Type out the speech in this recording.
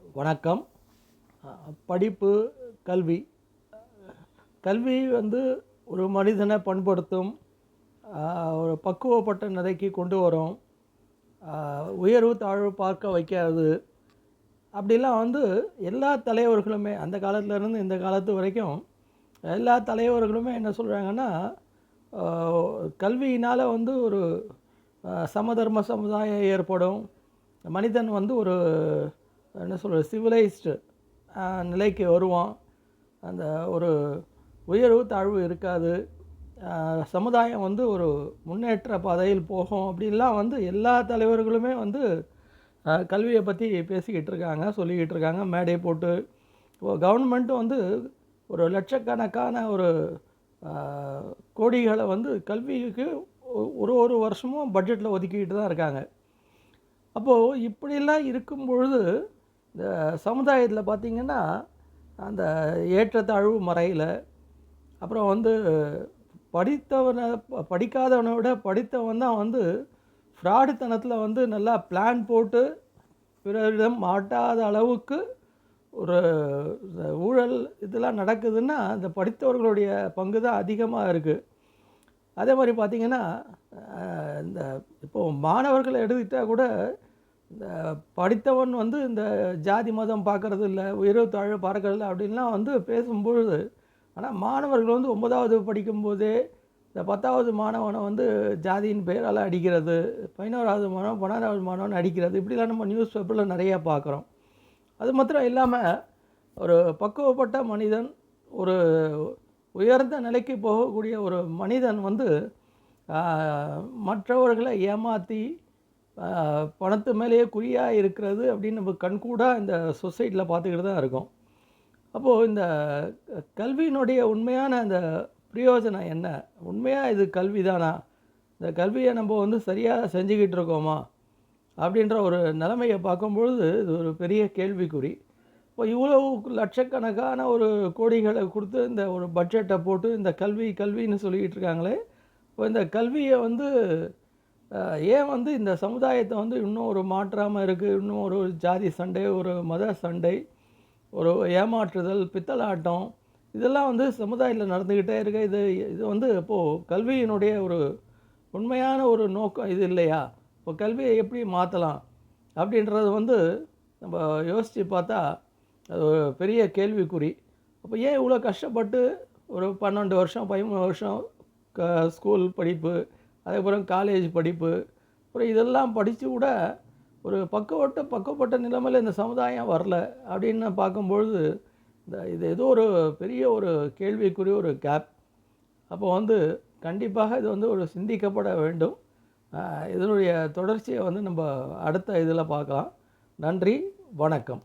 வணக்கம். படிப்பு கல்வி. கல்வி வந்து ஒரு மனிதனை பண்படுத்தும் ஒரு பக்குவப்பட்ட நிலைக்கு கொண்டு வரும். உயர்வு தாழ்வு பார்க்க வைக்காது. அப்படிலாம் வந்து எல்லா தலைவர்களுமே அந்த காலத்துலேருந்து இந்த காலத்து வரைக்கும் எல்லா தலைவர்களுமே என்ன சொல்கிறாங்கன்னா கல்வியினால் வந்து ஒரு சமதர்ம சமுதாயம் ஏற்படும். மனிதன் வந்து ஒரு என்ன சொல்கிறது சிவிலைஸ்டு நிலைக்கு வருவோம். அந்த ஒரு உயர்வு தாழ்வு இருக்காது. சமுதாயம் வந்து ஒரு முன்னேற்ற பாதையில் போகும் அப்படின்லாம் வந்து எல்லா தலைவர்களுமே வந்து கல்வியை பற்றி பேசிக்கிட்டு இருக்காங்க சொல்லிக்கிட்டு இருக்காங்க மேடை போட்டு. கவர்மெண்ட்டும் வந்து ஒரு லட்சக்கணக்கான ஒரு கோடிகளை வந்து கல்விக்கு ஒ- ஒரு ஒரு வருஷமும் பட்ஜெட்டில் ஒதுக்கிக்கிட்டு தான் இருக்காங்க. அப்போது இப்படிலாம் இருக்கும் பொழுது இந்த சமுதாயத்தில் பார்த்திங்கன்னா அந்த ஏற்றத்தாழ்வு மறையில். அப்புறம் வந்து படித்தவனை படிக்காதவனை விட படித்தவன் தான் வந்து ஃப்ராடுத்தனத்தில் வந்து நல்லா பிளான் போட்டு பிறரிடம் மாட்டாத அளவுக்கு ஒரு ஊழல் இதெல்லாம் நடக்குதுன்னா அந்த படித்தவர்களுடைய பங்கு தான் அதிகமாக இருக்குது அதே மாதிரி பார்த்திங்கன்னா இந்த இப்போது மாணவர்களை எடுத்துக்கிட்டால் கூட இந்த படித்தவன் வந்து இந்த ஜாதி மதம் பார்க்கறது இல்லை உயர்வு தாழ்வு பார்க்கறது அப்படின்லாம் வந்து பேசும்பொழுது ஆனால் மாணவர்கள் வந்து ஒன்பதாவது படிக்கும்போதே இந்த பத்தாவது மாணவனை வந்து ஜாதியின் பெயரால் அடிக்கிறது பதினோராவது மாணவன் பன்னெண்டாவது மாணவன் அடிக்கிறது இப்படிலாம் நம்ம நியூஸ் பேப்பரில் நிறையா பார்க்குறோம். அது மாத்திரம் இல்லாமல் ஒரு பக்குவப்பட்ட மனிதன் ஒரு உயர்ந்த நிலைக்கு போகக்கூடிய ஒரு மனிதன் வந்து மற்றவர்களை ஏமாற்றி பணத்து மேலேயே குறியாக இருக்கிறது அப்படின்னு நம்ம கண்கூடாக இந்த சொசைட்டியில் பார்த்துக்கிட்டு தான் இருக்கோம். அப்போது இந்த கல்வியினுடைய உண்மையான அந்த பிரயோஜனம் என்ன? உண்மையாக இது கல்வி தானா? இந்த கல்வியை நம்ம வந்து சரியாக செஞ்சுக்கிட்டு இருக்கோமா? அப்படின்ற ஒரு நிலைமையை பார்க்கும்பொழுது இது ஒரு பெரிய கேள்விக்குறி. இப்போ இவ்வளவு லட்சக்கணக்கான ஒரு கோடிகளை கொடுத்து இந்த ஒரு பட்ஜெட்டை போட்டு இந்த கல்வி கல்வின்னு சொல்லிக்கிட்டு இருக்காங்களே இப்போ இந்த கல்வியை வந்து ஏன் வந்து இந்த சமுதாயத்தை வந்து இன்னும் ஒரு மாற்றாமல் இருக்குது இன்னும் ஒரு ஜாதி சண்டை ஒரு மத சண்டை ஒரு ஏமாற்றுதல் பித்தலாட்டம் இதெல்லாம் வந்து சமுதாயத்தில் நடந்துக்கிட்டே இருக்கு. இது இது வந்து இப்போது கல்வியினுடைய ஒரு உண்மையான ஒரு நோக்கம் இது இல்லையா? இப்போ கல்வியை எப்படி மாற்றலாம் அப்படின்றது வந்து நம்ம யோசித்து பார்த்தா அது ஒரு பெரிய கேள்விக்குறி. அப்போ ஏன் இவ்வளோ கஷ்டப்பட்டு ஒரு பன்னெண்டு வருஷம் பதிமூணு வருஷம் க ஸ்கூல் படிப்பு அதுக்கப்புறம் காலேஜ் படிப்பு அப்புறம் இதெல்லாம் படித்து கூட ஒரு பக்கவட்ட பக்குவப்பட்ட நிலைமையில் இந்த சமுதாயம் வரல அப்படின்னு பார்க்கும்பொழுது இந்த இது ஏதோ ஒரு பெரிய ஒரு கேள்விக்குரிய ஒரு கேப் அப்போ வந்து கண்டிப்பாக இது வந்து ஒரு சிந்திக்கப்பட வேண்டும். இதனுடைய தொடர்ச்சியை வந்து நம்ம அடுத்த இதில் பார்க்கலாம். நன்றி வணக்கம்.